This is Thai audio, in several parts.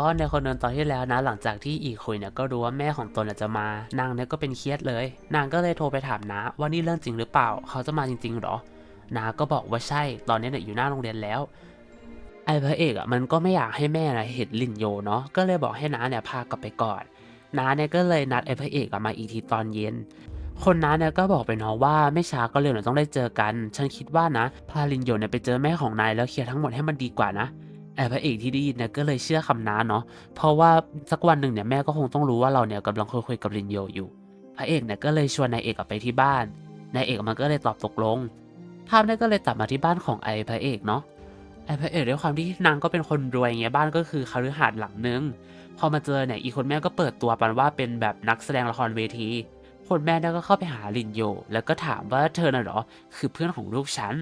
ก็ในคนเดินตอนที่แล้วนะ หลังจากที่อีคุยเนี่ยก็รู้ว่าแม่ของตนจะมานางเนี่ยก็เป็นเครียดเลย นางก็เลยโทรไปถามนะว่านี่เรื่องจริงหรือเปล่า เขาจะมาจริงๆหรอนาก็บอกว่าใช่ตอนนี้เนี่ยอยู่หน้าโรงเรียนแล้วไอ้พระเอกอะมันก็ไม่อยากให้แม่นะเห็นลินโยเนาะก็เลยบอกให้น้าเนี่ยพากลับไปก่อนน้าเนี่ยก็เลยนัดไอ้พระเอกมาอีกทีตอนเย็น คนน้าเนี่ยก็บอกไปเนาะว่าไม่ช้าก็เร็วเนี่ยต้องได้เจอกัน ฉันคิดว่านะ พาลินโยเนี่ยไปเจอแม่ของนายแล้วเคลียร์ทั้งหมดให้มันดีกว่านะ ไอ้พระเอกที่ได้ยินเนี่ยก็เลยเชื่อคำน้าเนาะเพราะว่าสักวันหนึ่งเนี่ยแม่ก็คงต้องรู้ว่าเราเนี่ยกำลังคุยกับลินโยอยู่ พระเอกเนี่ยก็เลยชวนนายเอกกลับไปที่บ้านนายเอกมันก็เลยตอบตกลง ภาพนี่ก็เลยตัดมาที่บ้านของไอ้พระเอกเนาะไอ้พระเอกด้วยความที่นางก็เป็นคนรวยไงบ้านก็คือคฤหาสน์หลังนึงพอมาเจอเนี่ยอีคนแม่ก็เปิดตัวปันว่าเป็นแบบนักแสดงละครเวที คนแม่เนี่ยก็เข้าไปหาลินโย แล้วก็ถามว่าเธอน่ะหรอ คือเพื่อนของลูกฉัน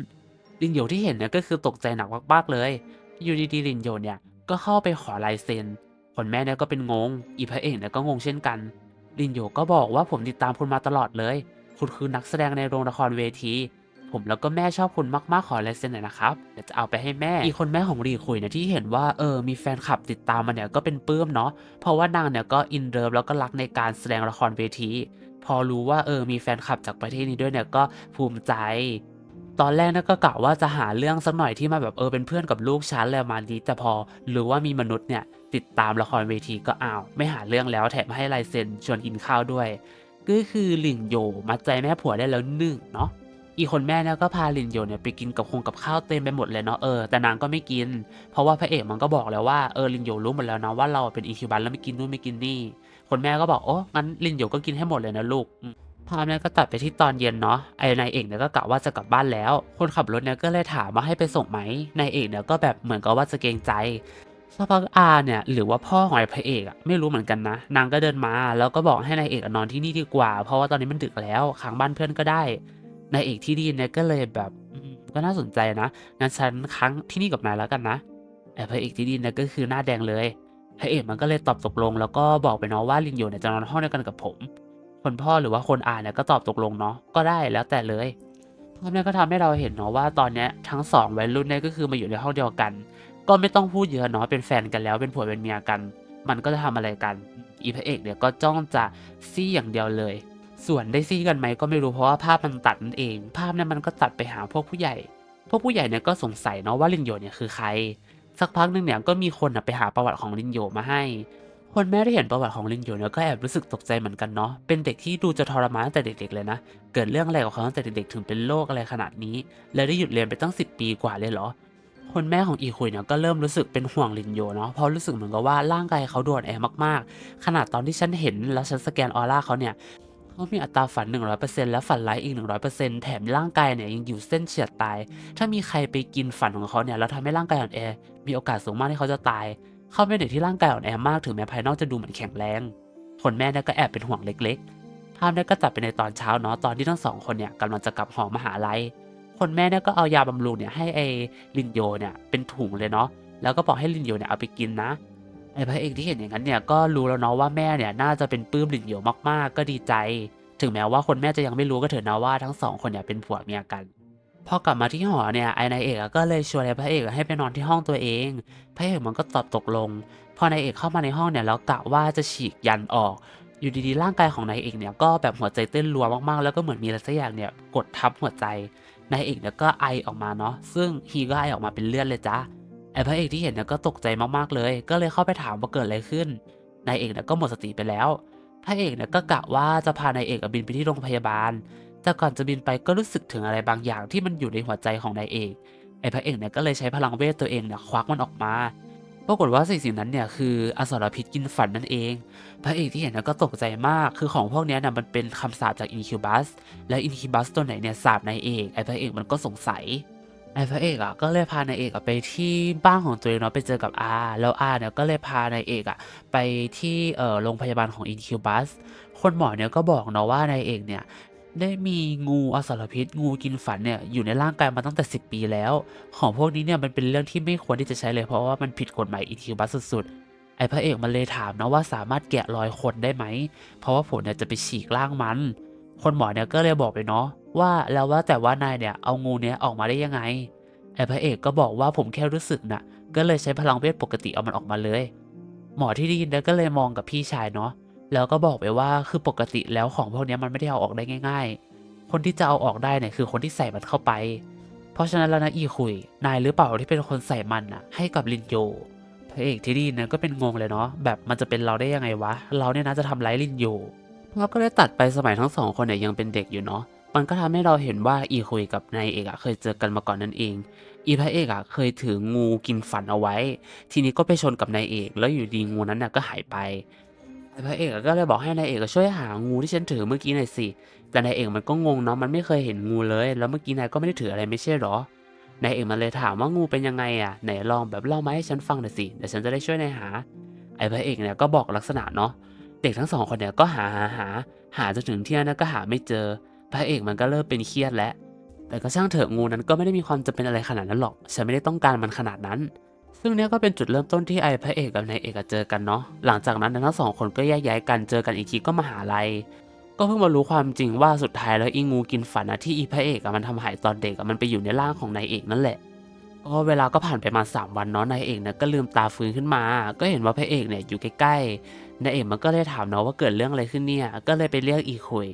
ลินโยที่เห็นเนี่ยก็คือตกใจหนักมากๆเลย อยู่ดีๆลินโยเนี่ยก็เข้าไปขอลายเซ็นคนแม่เนี่ยก็เป็นงง อีพระเอกเนี่ยก็งงเช่นกัน ลินโยก็บอกว่าผมติดตามคุณมาตลอดเลย คุณคือนักแสดงในโรงละครเวที ผมแล้วก็แม่ชอบคุณมากๆขอลายเซ็นหน่อยนะครับ เดี๋ยวจะเอาไปให้แม่ อีกคนแม่ของรีคุยเนี่ยที่เห็นว่าเออ มีแฟนคลับติดตามมาเนี่ยก็เป็นปลื้มเนาะ เพราะว่านางเนี่ยก็อินเลิฟแล้วก็รักในการแสดงละครเวที พอรู้ว่าเออ มีแฟนคลับจากประเทศนี้ด้วยเนี่ยก็ภูมิใจ ตอนแรกนี่ยก็กะว่าจะหาเรื่องสักหน่อยที่มาแบบเออเป็นเพื่อนกับลูกฉันอะไรประมาณนี้แต่พอรู้ว่ามีมนุษย์เนี่ยติดตามละครเวทีก็อ้าว ไม่หาเรื่องแล้วแถมให้ลายเซ็นชวนกินข้าวด้วยก็คือหลิงโยมัดใจแม่ผัวได้แล้วหนึ่งเนาะอีกคนแม่เนี่ยก็พาลินโยเนี่ยไปกินกับคงกับข้าวเต็มไปหมดเลยเนาะเออแต่นางก็ไม่กิน เพราะว่าพระเอกมันก็บอกแล้วว่าเออลินโยรู้หมดแล้วนะว่าเราเป็นอีคิวบันแล้วไม่กินนู่นไม่กินนี่ คนแม่ก็บอกโอ้งั้นลินโยก็กินให้หมดเลยนะลูก ภาพเนี่ยก็ตัดไปที่ตอนเย็นเนาะไอ้นายเอกเนี่ยก็กะว่าจะกลับบ้านแล้ว คนขับรถเนี่ยก็เลยถามว่าให้ไปส่งไหมนายเอกเนี่ยก็แบบเหมือนกับว่าจะเกรงใจสักพักอาเนี่ยหรือว่าพ่อของไอ้พระเอกอะไม่รู้เหมือนกันนะ นางก็เดินมา แล้วก็บอกให้นายเอกนอนที่นี่ดีกว่า เพราะว่าตอนนี้มันดึกแล้วค้างบ้านเพื่อนก็ได้นายเอกที่ดีเนี่ยก็เลยแบบก็น่าสนใจนะงั้นฉันค้างที่นี่กับนายแล้วกันนะไอ้พระเอกที่ดีเนี่ยก็คือหน้าแดงเลยพระเอกมันก็เลยตอบตกลง แล้วก็บอกไปเนาะว่าลินโยเนี่ยจะนอนห้องเดียวกันกับผม คนพ่อหรือว่าคนอ่านเนี่ยก็ตอบตกลงเนาะก็ได้แล้วแต่เลยภาพนี้ก็ทำให้เราเห็นเนาะว่าตอนนี้ทั้งสองวัยรุ่นเนี่ยก็คือมาอยู่ในห้องเดียวกัน ก็ไม่ต้องพูดเยอะเนาะเป็นแฟนกันแล้วเป็นผัวเป็นเมียกัน มันก็จะทำอะไรกัน อีพระเอกเนี่ยก็จ้องจะซี่อย่างเดียวเลย ส่วนได้ซี่กันไหมก็ไม่รู้เพราะว่าภาพมันตัดนั่นเอง ภาพเนี่ยมันก็ตัดไปหาพวกผู้ใหญ่ พวกผู้ใหญ่เนี่ยก็สงสัยเนาะว่าลินโยเนี่ยคือใคร สักพักหนึงเนี่ยก็มีคนไปหาประวัติของลินโยมาให้ คนแม่ได้เห็นประวัติของลินโยเนี่ยก็แอบรู้สึกตกใจเหมือนกันเนาะ เป็นเด็กที่ดูจะทรมานตั้งแต่เด็กๆเลยนะ เกิดเรื่องอะไรกับเขาตั้งแต่เด็กๆถึงเป็นโรคอะไรขนาดนี้ และได้หยุดเรียนไปตั้ง 10 ปีกว่าเลยเหรอ คนแม่ของอีคุยเนี่ยก็เริ่มรู้สึกเป็นห่วงลินโยเนาะ เพราะรู้สึกเหมือนกับว่าร่างกายเขาโดนแอมากๆ ขนาดตอนที่ฉันเห็นแล้วฉันสแกนออร่าเขาเนี่ยเขามีอัตราฝัน 100%และฝันร้ายอีก 100%แถมร่างกายเนี่ยยังอยู่เส้นเฉียดตาย ถ้ามีใครไปกินฝันของเขาเนี่ยแล้วทำให้ร่างกายอ่อนแอ มีโอกาสสูงมากที่เขาจะตาย เขาเป็นเด็กที่ร่างกายอ่อนแอมากถึงแม้ภายนอกจะดูเหมือนแข็งแรงคนแม่เนี่ยก็แอบเป็นห่วงเล็กๆภาพเนี่ยก็ตัดไปในตอนเช้าเนาะตอนที่ทั้งสองคนเนี่ยกำลังจะกลับหอมหาลัยคนแม่เนี่ยก็เอายาบำรุงเนี่ยให้ไอ้ลินโยเนี่ยเป็นถุงเลยเนาะแล้วก็บอกให้ลินโยเนี่ยเอาไปกินนะไอ้พระเอกที่เห็นอย่างนั้นเนี่ยก็รู้แล้วเนาะว่าแม่เนี่ยน่าจะเป็นปื้มลินโยมากๆ ก็ดีใจ ถึงแม้ว่าคนแม่จะยังไม่รู้ก็เถอะนะว่าทั้งสองคนเนี่ยเป็นผัวเมียกัน พอกลับมาที่หอเนี่ยไอ้นายเอกก็เลยชวนไอ้พระเอกให้ไปนอนที่ห้องตัวเอง พระเอกมันก็ตอบตกลง พอนายเอกเข้ามาในห้องเนี่ยแล้วกะว่าจะฉีกยันออก อยู่ดีๆร่างกายของนายเอกเนี่ยก็แบบหัวใจเต้นรัวมากๆ แล้วก็เหมือนมีอะไรสักอย่างเนี่ยกดทับหัวใจ นายเอกเนี่ยก็ไอออกมาเนาะ ซึ่งฮีก็ไอออกมาเป็นเลือดเลยจ้าไอพระเอกที่เห็นเนี่ยก็ตกใจมากๆเลย ก็เลยเข้าไปถามว่าเกิดอะไรขึ้น นายเอกเนี่ยก็หมดสติไปแล้ว พระเอกเนี่ยก็กะว่าจะพานายเอกบินไปที่โรงพยาบาล แต่ก่อนจะบินไปก็รู้สึกถึงอะไรบางอย่างที่มันอยู่ในหัวใจของนายเอก ไอ้พระเอกเนี่ยก็เลยใช้พลังเวทตัวเองเนี่ยควักมันออกมา ปรากฏว่าสิ่งสิ่งนั้นเนี่ยคืออสรพิษกินฝันนั่นเอง พระเอกที่เห็นเนี่ยก็ตกใจมาก คือของพวกนี้นี่ยมันเป็นคำสาปจากอินคิวบัส และอินคิวบัสตัวไหนเนี่ยสาบนายเอก ไอ้พระเอกมันก็สงสัยไอ้พระเอกอะก็เลยพานายเอกอะไปที่บ้านของตัวเองเนาะไปเจอกับอาแล้วอาเนี่ยก็เลยพานายเอกอะไปที่เอ่อโรงพยาบาลของอินคิวบัสคนหมอเนี่ยก็บอกเนาะว่านายเอกเนี่ย ได้มีงูอสรพิษ งูกินฝันเนี่ยอยู่ในร่างกายมาตั้งแต่ 10 ปีแล้ว ของพวกนี้เนี่ยมันเป็นเรื่องที่ไม่ควรที่จะใช้เลยเพราะว่ามันผิดกฎหมายอินคิวบัสสุดๆ ไอพระเอกมันเลยถามนะว่าสามารถแกะรอยคนได้ไหม เพราะว่าผมเนี่ยจะไปฉีกร่างมัน คนหมอเนี่ยก็เลยบอกไปเนาะว่าแล้วว่าแต่ว่านายเนี่ยเอางูเนี้ยออกมาได้ยังไง ไอพระเอกก็บอกว่าผมแค่รู้สึกน่ะก็เลยใช้พลังเวทปกติเอามันออกมาเลย หมอที่ได้ยินเนี่ยก็เลยมองกับพี่ชายเนาะ แล้วก็บอกไปว่าคือปกติแล้วของพวกนี้มันไม่ได้เอาออกได้ง่าย ๆ คนที่จะเอาออกได้เนี่ยคือคนที่ใส่มันเข้าไป เพราะฉะนั้นแล้วนะอีคุย นายหรือเปล่าที่เป็นคนใส่มันอะให้กับลินโยพระเอกที่ด้ยินเนี่ยก็เป็นงงเลยเนาะแบบมันจะเป็นเราได้ยังไงวะ เราเนี่ยนะจะทำร้ายลินโยเราก็ได้ตัดไปสมัยทั้งสองคนเนี่ยยังเป็นเด็กอยู่เนาะมันก็ทำให้เราเห็นว่าอีคุยกับนายเอกอะเคยเจอกันมาก่อนนั่นเอง อีพระเอกอะเคยถืองูกินฝันเอาไว้ ทีนี้ก็ไปชนกับนายเอก แล้วอยู่ดีงูนั้นน่ะก็หายไป พระเอกก็เลยบอกให้นายเอกช่วยหางูที่ฉันถือเมื่อกี้หน่อยสิ แต่นายเอกมันก็งงเนาะมันไม่เคยเห็นงูเลย แล้วเมื่อกี้นายก็ไม่ได้ถืออะไรไม่ใช่หรอนายเอกมันเลยถามว่างูเป็นยังไงอะไหนลองแบบเล่ามาให้ฉันฟังหน่อยสิเดี๋ยวฉันจะได้ช่วยนายหา ไอ้พระเอกเนี่ยก็บอกลักษณะเนาะเด็กทั้งสองคนเนี่ยก็หาหาหาหาจนถึงเที่ยงนั้นก็หาไม่เจอ พระเอกมันก็เริ่มเป็นเครียดแล้วแต่ก็ช่างเถอะงูนั้นก็ไม่ได้มีความจำเป็นอะไรขนาดนั้นหรอก ฉันไม่ได้ต้องการมันขนาดนั้น ซึ่งเนี้ยก็เป็นจุดเริ่มต้นที่ไอ้พระเอกกับนายเอกเจอกันเนาะหลังจากนั้นทั้งสองคนก็แยกย้ายกันเจอกันอีกทีก็มหาลัย ก็เพิ่งมารู้ความจริงว่าสุดท้ายแล้วอีงูกินฝันนะที่อีพระเอกอะมันทำหายตอนเด็กอะมันไปอยู่ในร่างของนายเอกนั่นแหละก็เวลาก็ผ่านไปมาสามวันเนาะนายเอกเนี่ยก็ลืมตาฟื้นขึ้นมา ก็เห็นว่าพระเอกเนี่ยอยู่ใกล้ๆนายเอกมันก็เลยถามเนาะว่าเกิดเรื่องอะไรขึ้นเนี่ย ก็เลยไปเรียกอีคุย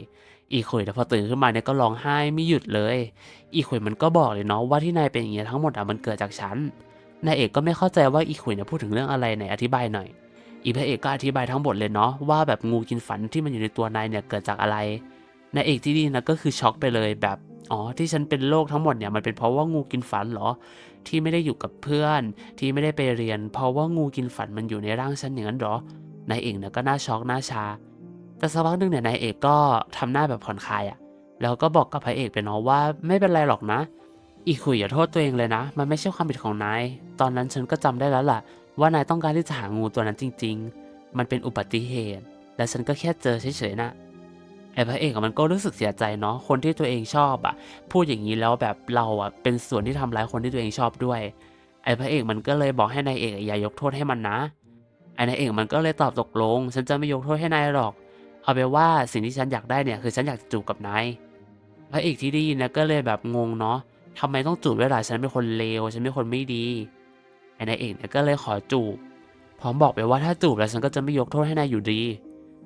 อีคุยแต่พอตื่นขึ้นมาเนี่ยก็ร้องไห้ไม่หยุดเลย อีขุยมันก็บอกเลยเนาะว่าที่นายเป็นอย่างเงี้ยทั้งหมดอะมันเกิดจากฉัน นายเอกก็ไม่เข้าใจว่าอีขุยเนี่ยพูดถึงเรื่องอะไรไหนอธิบายหน่อย อีพระเอกก็อธิบายทั้งหมดเลยเนาะว่าแบบงูกินฝันที่มันอยู่ในตัวนายเนี่ยเกิดจากอะไรนายเอกที่นี่นะก็คือช็อกไปเลยแบบอ๋อที่ฉันเป็นโรคทั้งหมดเนี่ยมันเป็นเพราะว่างูกินฝันเหรอ ที่ไม่ได้อยู่กับเพื่อน ที่ไม่ได้ไปเรียน เพราะว่างูกินฝันมันอยู่ในร่างฉันอย่างนั้นเหรอนายเอกเนี่ยก็น่าช็อกน่าชา แต่สักพักหนึ่งเนี่ยนายเอกก็ทำหน้าแบบผ่อนคลายอะแล้วก็บอกกับพระเอกไปเนาะว่าไม่เป็นไรหรอกนะ อีคุยอย่าโทษตัวเองเลยนะ มันไม่ใช่ความผิดของนาย ตอนนั้นฉันก็จำได้แล้วล่ะ ว่านายต้องการที่จะหางูตัวนั้นจริง ๆ มันเป็นอุบัติเหตุ และฉันก็แค่เจอเฉยๆนะไอ้พระเอกมันก็รู้สึกเสียใจเนาะ คนที่ตัวเองชอบอะพูดอย่างนี้แล้วแบบเราอะเป็นส่วนที่ทำร้ายคนที่ตัวเองชอบด้วย ไอ้พระเอกมันก็เลยบอกให้นายเอกอย่ายกโทษให้มันนะ ไอ้นายเอกมันก็เลยตอบตกลง ฉันจะไม่ยกโทษให้นายหรอก เอาไปนว่าสิ่งที่ฉันอยากได้เนี่ยคือฉันอยากจะจูบกับนาย พระเอกที่ได้ยินนะก็เลยแบบงงเนาะ ทำไมต้องจูบด้วยล่ะฉันเป็นคนเลวฉันเป็นคนไม่ดีไอ้นายเอกเนี่ยก็เลยขอจูบพร้อมบอกไปว่าถ้าจูบแล้วฉันก็จะไม่ยกโทษให้นายอยู่ดี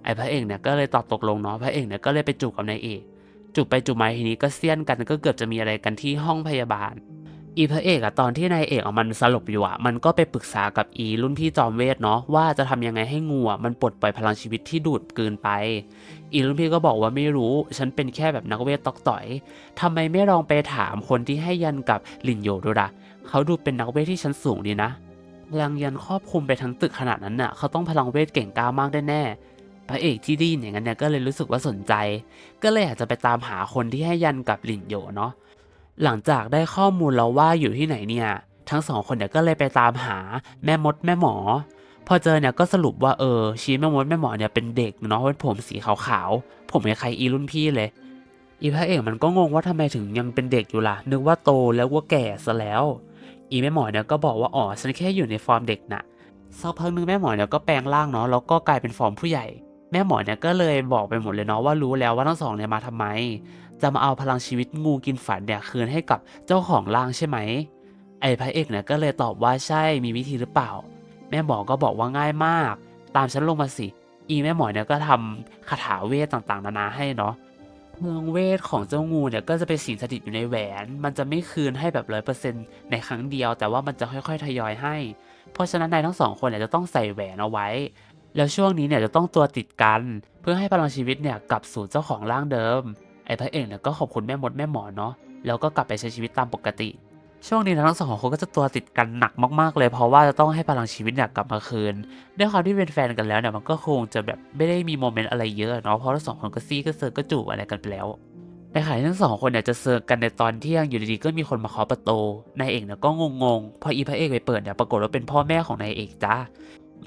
ไอ้พระเอกเนี่ยก็เลยตอบตกลงเนาะพระเอกเนี่ยก็เลยไปจูบกับนายเอกจูบไปจูบมาทีนี้ก็เสี้ยนกันก็เกือบจะมีอะไรกันที่ห้องพยาบาล อีพระเอกอะตอนที่นายเอกอะมันสลบอยู่อะมันก็ไปปรึกษากับอีรุ่นพี่จอมเวทเนาะว่าจะทำยังไงให้งูอะมันปลดปล่อยพลังชีวิตที่ดูดกลืนไป อีรุ่นพี่ก็บอกว่าไม่รู้ ฉันเป็นแค่แบบนักเวทตอกต่อยทำไมไม่ลองไปถามคนที่ให้ยันกับลินโยดูละเขาดูเป็นนักเวทที่ชั้นสูงดีนะพลังยันครอบคลุมไปทั้งตึกขนาดนั้นน่ะเขาต้องพลังเวทเก่งกล้ามากแน่พระเอกที่ดีนอย่างนั้นเนี่ยก็เลยรู้สึกว่าสนใจ ก็เลยอยากจะไปตามหาคนที่ให้ยันกับลินโยเนาะ หลังจากได้ข้อมูลแล้วว่าอยู่ที่ไหนเนี่ย ทั้งสองคนเนี่ยก็เลยไปตามหาแม่มดแม่หมอ พอเจอเนี่ยก็สรุปว่าเออชีแม่มดแม่หมอเนี่ยเป็นเด็กเนาะเป็นผมสีขาวๆผมคล้ายๆอีรุ่นพี่เลย อีพระเอกมันก็งงว่าทำไมถึงยังเป็นเด็กอยู่ล่ะ นึกว่าโตแล้วว่าแก่ซะแล้ว อีแม่หมอเนี่ยก็บอกว่าอ๋อฉันแค่อยู่ในฟอร์มเด็กน่ะสักพักนึงแม่หมอเนี่ยก็แปลงร่างเนาะแล้วก็กลายเป็นฟอร์มผู้ใหญ่ แม่หมอเนี่ยก็เลยบอกไปหมดเลยเนาะว่ารู้แล้วว่าทั้งสองเนี่ยมาทำไม จะมาเอาพลังชีวิตงูกินฝันเนี่ยคืนให้กับเจ้าของร่างใช่ไหม ไอ้พระเอกเนี่ยก็เลยตอบว่าใช่มีวิธีหรือเปล่า แม่หมอก็บอกว่าง่ายมาก ตามฉันลงมาสิ อีแม่หมอเนี่ยก็ทำคาถาเวทต่างๆ นานาให้เนาะพลังเวทของเจ้างูเนี่ยก็จะเป็นสิงสถิตอยู่ในแหวน มันจะไม่คืนให้แบบร้อยเปอร์เซ็นต์ในครั้งเดียว แต่ว่ามันจะค่อยๆทยอยให้ เพราะฉะนั้นนายทั้งสองคนเนี่ยจะต้องใส่แหวนเอาไว้ แล้วช่วงนี้เนี่ยจะต้องตัวติดกัน เพื่อให้พลังชีวิตเนี่ยกลับสู่เจ้าของร่างเดิม ไอ้พระเอกเนี่ยก็ขอบคุณแม่มดแม่หมอเนาะแล้วก็กลับไปใช้ชีวิตตามปกติ ช่วงนี้นะทั้งสองคนก็จะตัวติดกันหนักมากๆ เลยเพราะว่าจะต้องให้พลังชีวิตเนี่ยกลับมาคืนด้วยความที่เป็นแฟนกันแล้วเนี่ยมันก็คงจะแบบไม่ได้มีโมเมนต์อะไรเยอะเนาะเพราะทั้งสองคนก็ซี่ก็เซิร์ก็จูบอะไรกันไปแล้วในขณะที่ทั้งสองคนเนี่ยจะเซิร์กันในตอนเที่ยงอยู่ดีๆก็มีคนมาเคาะประตูนายเอกเนี่ยก็งงๆ พออีพระเอกไปเปิดเนี่ยปรากฏว่าเป็นพ่อแม่ของนายเอกจ้า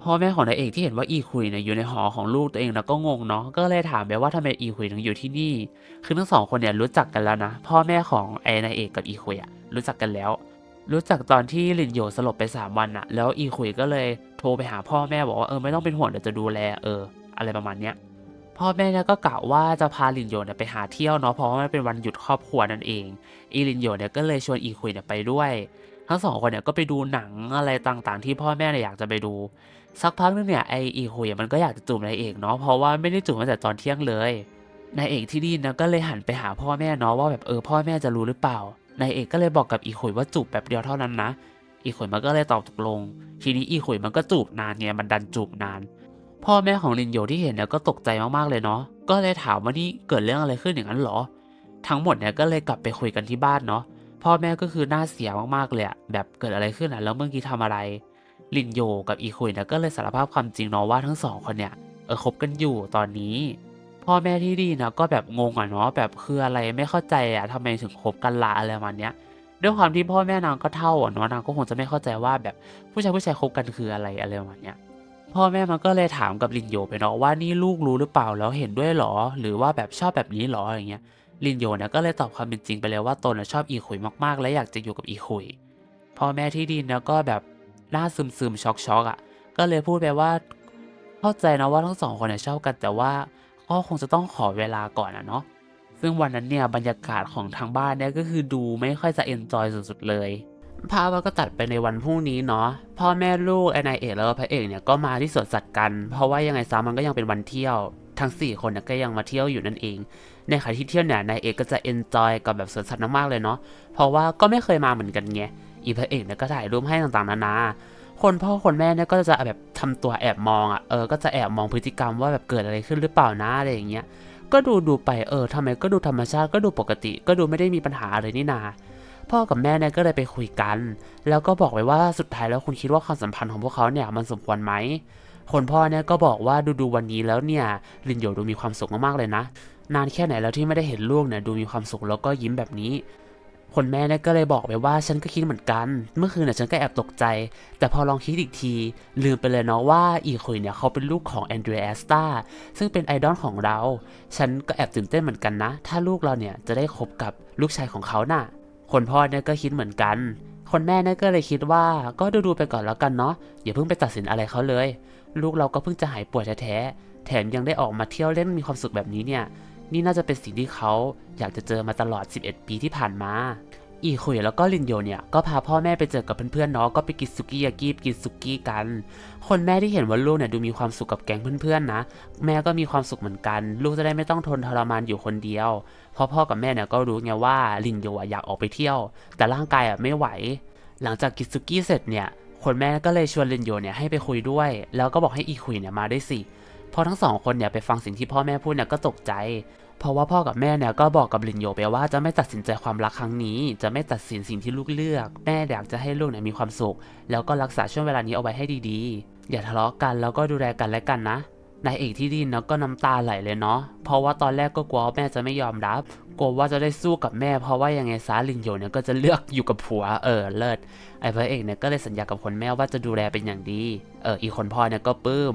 พ่อแม่ของนายเอกที่เห็นว่าอีคุยเนี่ยอยู่ในหอของลูกตัวเองนะก็งงเนาะก็เลยถามไปว่าทำไมอีคุยถึงอยู่ที่นี่ คือทั้งสองคนเนี่ยรู้จักกันแล้วนะ พ่อแม่ของไอ้นายเอกกับอีคุยอะรู้จักกันแล้ว รู้จักตอนที่ลินโยสลบไป3วันอะแล้วอีคุยก็เลยโทรไปหาพ่อแม่บอกว่าเออไม่ต้องเป็นห่วงเดี๋ยวจะดูแลเออ อะไรประมาณเนี้ยพ่อแม่เนี่ยก็กล่าวว่าจะพาลินโยเนี่ยไปหาเที่ยวเนาะเพราะว่ามันเป็นวันหยุดครอบครัวนั่นเองอีลินโยเนี่ยก็เลยชวนอีคุยเนี่ยไปด้วย ทั้งสองคนเนี่ยก็ไปดูหนังอะไรต่างๆ ที่พ่อแม่เนี่ยอยากจะไปดู สักพักนึงเนี่ยไออีคุยมันก็อยากจะจูบนายเอกเนาะเพราะว่าไม่ได้จูบมาแต่ตอนเที่ยงเลยนายเอกที่ดีนะก็เลยหันไปหาพ่อแม่เนาะว่าแบบเออพ่อแม่จะรู้หรือเปล่านายเอกก็เลยบอกกับอีคุยว่าจูบแบบเดียวเท่านั้นนะ อีขุยมันก็เลยตอบตกลง ทีนี้อีขุยมันก็จูบนานไงมันดันจูบนาน พ่อแม่ของลินโยที่เห็นเนี่ยก็ตกใจมากๆเลยเนาะก็เลยถามว่านี่เกิดเรื่องอะไรขึ้นอย่างนั้นเหรอ ทั้งหมดเนี่ยก็เลยกลับไปคุยกันที่บ้านเนาะ พ่อแม่ก็คือหน้าเสียมากๆเลยอะแบบเกิดอะไรขึ้นอะแล้วเมื่อกี้ทำอะไร ลินโยกับอีคุยนี่ยก็เลยสารภาพความจริงเนาะว่าทั้งสองคนเนี่ยเออคบกันอยู่ตอนนี้ พ่อแม่ที่ดีนะก็แบบงงอะเนาะแบบคืออะไรไม่เข้าใจอะทำไมถึงคบกันละอะไรประมาณเนี้ยด้วยความที่พ่อแม่นางก็เท่าอะเนาะนางก็คงจะไม่เข้าใจว่าแบบผู้ชายผู้ชายคบกันคืออะไรอะไรประมาณเนี้ยพ่อแม่มันก็เลยถามกับลินโยไปเนาะว่านี่ลูกรู้หรือเปล่าแล้วเห็นด้วยหรอ หรือว่าแบบชอบแบบนี้หรออะไรเงี้ย ลินโยเนี่ยก็เลยตอบความเป็นจริงไปเลยว่าตนชอบอีขุยมากๆ และอยากจะอยู่กับอีขุยพ่อแม่ที่ดีนะก็แบบหน้าซึมซึมๆช็อกช็อกๆอะ ก็เลยพูดไปว่าเข้าใจนะว่าทั้งสองคนเนี่ยชอบกันแต่ว่าก็คงจะต้องขอเวลาก่อนอะเนาะซึ่งวันนั้นเนี่ยบรรยากาศของทางบ้านเนี่ยก็คือดูไม่ค่อยจะเอนจอยสุดๆเลยภาพก็ตัดไปในวันพรุ่งนี้เนาะพ่อแม่ลูกไอนายเอกแล้วก็พระเอกเนี่ยก็มาที่สวนสัตว์กัน เพราะว่ายังไงซะมันก็ยังเป็นวันเที่ยว ทั้ง 4 คนเนี่ยก็ยังมาเที่ยวอยู่นั่นเอง ในขณะที่เที่ยวเนี่ยนายเอกก็จะเอนจอยกับแบบสวนสัตว์มากๆเลยเนาะ เพราะว่าก็ไม่เคยมาเหมือนกันไง อีพระเอกเนี่ยก็ถ่ายรูปให้ต่างๆนานา คนพ่อคนแม่เนี่ยก็จะแบบทำตัวแอบมองอะ เออ ก็จะแอบมองพฤติกรรมว่าแบบเกิดอะไรขึ้นหรือเปล่านะอะไรอย่างเงี้ย ก็ดูดูไป เออทำไมก็ดูธรรมชาติก็ดูปกติ ก็ดูไม่ได้มีปัญหาอะไรนี่นาพ่อกับแม่เนี่ยก็เลยไปคุยกัน แล้วก็บอกไว้ว่าสุดท้ายแล้วคุณคิดว่าความสัมพันธ์ของพวกเขาเนี่ยมันสมควรไหม คนพ่อเนี่ยก็บอกว่าดูดูวันนี้แล้วเนี่ยลินโยดูมีความสุขมากๆเลยนะ นานแค่ไหนแล้วที่ไม่ได้เห็นลูกเนี่ยดูมีความสุขแล้วก็ยิ้มแบบนี้ คนแม่เนี่ยก็เลยบอกไปว่าฉันก็คิดเหมือนกัน เมื่อคืนเนี่ยฉันก็แอบตกใจ แต่พอลองคิดอีกที ลืมไปเลยเนาะว่าอีคุยเนี่ยเขาเป็นลูกของแอนเดรียสตาซึ่งเป็นไอดอลของเรา ฉันก็แอบตื่นเต้นเหมือนกันนะ ถ้าลูกเราเนี่ยจะได้คบกับลูกชายของเขาน่ะ คนพ่อเนี่ยก็คิดเหมือนกันคนแม่เนี่ยก็เลยคิดว่าก็ดูดูๆไปก่อนแล้วกันเนาะอย่าเพิ่งไปตัดสินอะไรเขาเลย ลูกเราก็เพิ่งจะหายป่วยแท้ๆแถมยังได้ออกมาเที่ยวเล่นมีความสุขแบบนี้เนี่ย นี่น่าจะเป็นสิ่งที่เขาอยากจะเจอมาตลอด 11 ปีที่ผ่านมา อีคุยแล้วก็ลินโยเนี่ยก็พาพ่อแม่ไปเจอกับเพื่อนๆเนาะก็ไปกินสุกี้ยากิกินสุกี้กัน คนแม่ที่เห็นว่าลูกเนี่ยดูมีความสุขกับแก๊งเพื่อนๆนะ แม่ก็มีความสุขเหมือนกัน ลูกจะได้ไม่ต้องทนทรมานอยู่คนเดียว เพราะพ่อกับแม่เนี่ยก็รู้ไงว่าลินโยอะอยากออกไปเที่ยว แต่ร่างกายอะไม่ไหว หลังจากกินสุกี้เสร็จเนี่ย คนแม่ก็เลยชวนลินโยเนี่ยให้ไปคุยด้วย แล้วก็บอกให้อีคุยเนี่ยมาด้วยสิพอทั้งสองคนเนี่ยไปฟังสิ่งที่พ่อแม่พูดเนี่ยก็ตกใจ เพราะว่าพ่อกับแม่เนี่ยก็บอกกับลินโยไปว่าจะไม่ตัดสินใจความรักครั้งนี้ จะไม่ตัดสินสิ่งที่ลูกเลือก แม่อยากจะให้ลูกเนี่ยมีความสุข แล้วก็รักษาช่วงเวลานี้เอาไว้ให้ดีๆ อย่าทะเลาะกันแล้วก็ดูแลกันและกันนะ นายเอกที่ไดยินเนาะก็น้ำตาไหลเลยเนาะ เพราะว่าตอนแรกก็กลัวแม่จะไม่ยอมรับ กลัวว่าจะได้สู้กับแม่ เพราะว่ายังไงซาลินโยเนี่ยก็จะเลือกอยู่กับผัว เออเลิศ ไอ้พระเอกเนี่ยก็เลยสัญญากับคนแม่ว่าจะดูแลเป็นอย่างดี เอออีกคนพ่อเนี่ยก็ปลื้ม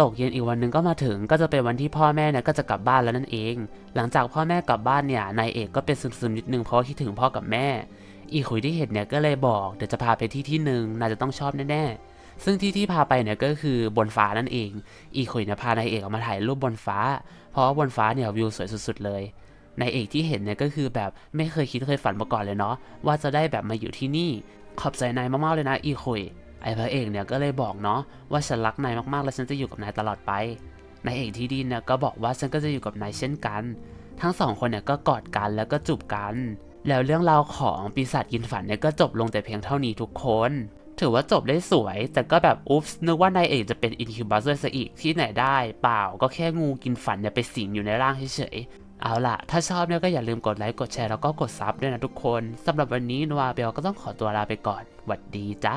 ตกเย็นอีกวันหนึ่งก็มาถึงก็จะเป็นวันที่พ่อแม่เนี่ยก็จะกลับบ้านแล้วนั่นเอง หลังจากพ่อแม่กลับบ้านเนี่ยนายเอกก็เป็นซึมๆนิดนึงเพราะคิดถึงพ่อกับแม่ อีขุยที่เห็นเนี่ยก็เลยบอกเดี๋ยวจะพาไปที่ที่หนึ่งน่าจะต้องชอบแน่ๆ ซึ่งที่ที่พาไปเนี่ยก็คือบนฟ้านั่นเอง อีขุยเนี่ยพานายเอกออกมาถ่ายรูปบนฟ้า เพราะว่าบนฟ้าเนี่ยวิวสวยสุดๆเลยนายเอกที่เห็นเนี่ยก็คือแบบไม่เคยคิดเคยฝันมาก่อนเลยเนาะว่าจะได้แบบมาอยู่ที่นี่ ขอบใจนายมากๆเลยนะอีคุยไอ้พระเอกเนี่ยก็เลยบอกเนาะว่าฉันรักนายมากๆ และฉันจะอยู่กับนายตลอดไปนายเอกที่ดีเนี่ยก็บอกว่าฉันก็จะอยู่กับนายเช่นกัน ทั้งสองคนเนี่ยก็กอดกันแล้วก็จูบกัน แล้วเรื่องราวของปีศาจกินฝันเนี่ยก็จบลงแต่เพียงเท่านี้ทุกคน ถือว่าจบได้สวย แต่ก็แบบอุ๊บส์นึกว่านายเอกจะเป็นอินคิวบัสซะอีกที่ไหนได้เปล่าก็แค่งูกินฝันเนี่ยไปสิงอยู่ในร่างเฉยๆเอาล่ะ ถ้าชอบเนี่ยก็อย่าลืมกดไลค์กดแชร์แล้วก็กดซับด้วยนะทุกคนสำหรับวันนี้นัวเบลก็ต้องขอตัวลาไปก่อนหวัดดีจ้า